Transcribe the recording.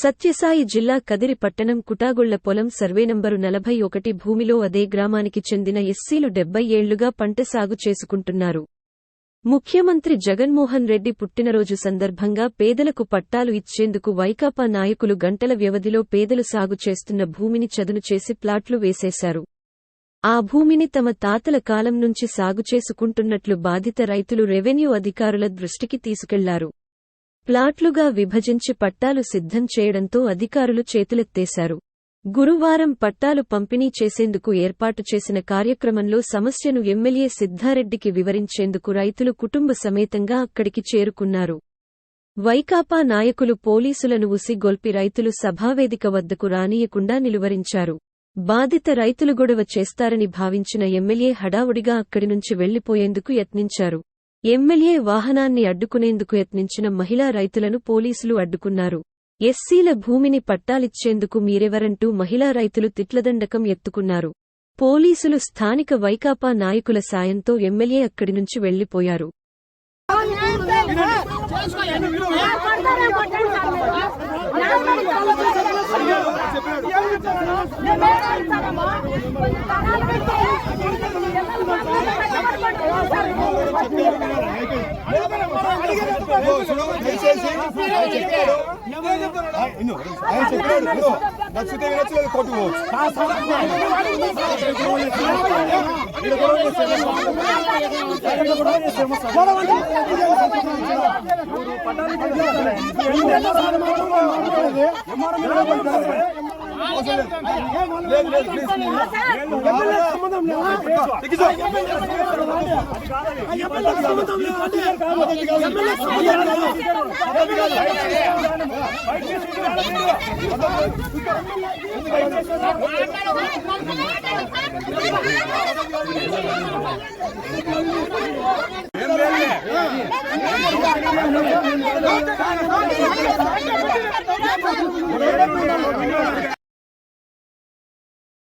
సత్యసాయి జిల్లా కదిరి పట్టణం కుటాగొళ్ళ పొలం సర్వే నంబరు నలభై ఒకటి భూమిలో అదే గ్రామానికి చెందిన ఎస్సీలు డెబ్బై ఏళ్ళుగా పంట సాగు చేసుకుంటున్నారు. ముఖ్యమంత్రి జగన్మోహన్ రెడ్డి పుట్టినరోజు సందర్భంగా పేదలకు పట్టాలు ఇచ్చేందుకు వైకాపా నాయకులు గంటల వ్యవధిలో పేదలు సాగు చేస్తున్న భూమిని చదును చేసి ప్లాట్లు వేసేశారు. ఆ భూమిని తమ తాతల కాలం నుంచి సాగు చేసుకుంటున్నట్లు బాధిత రైతులు రెవెన్యూ అధికారుల దృష్టికి తీసుకెళ్ళారు. ప్లాట్లుగా విభజించి పట్టాలు సిద్ధం చేయడంతో అధికారులు చేతులెత్తేశారు. గురువారం పట్టాలు పంపిణీ చేసేందుకు ఏర్పాటు చేసిన కార్యక్రమంలో సమస్యను ఎమ్మెల్యే సిద్ధారెడ్డికి వివరించేందుకు రైతులు కుటుంబ సమేతంగా అక్కడికి చేరుకున్నారు. వైకాపా నాయకులు పోలీసులను ఉసిగొల్పి రైతులు సభావేదిక వద్దకు రానీయకుండా నిలువరించారు. బాధిత రైతులు గొడవ చేస్తారని భావించిన ఎమ్మెల్యే హడావుడిగా అక్కడి నుంచి వెళ్ళిపోయేందుకు యత్నించారు. ఎమ్మెల్యే వాహనాన్ని అడ్డుకునేందుకు యత్నించిన మహిళా రైతులను పోలీసులు అడ్డుకున్నారు. ఎస్సీల భూమిని పట్టాలిచ్చేందుకు మీరెవరంటూ మహిళా రైతులు తిట్లదండకం ఎత్తుకున్నారు. పోలీసులు స్థానిక వైకాపా నాయకుల సాయంతో ఎమ్మెల్యే అక్కడి నుంచి వెళ్ళిపోయారు ఆయన చెప్పాడు నచ్చితే నచ్చలేదు కొట్టుకోవచ్చు లేదు ఏం లేదు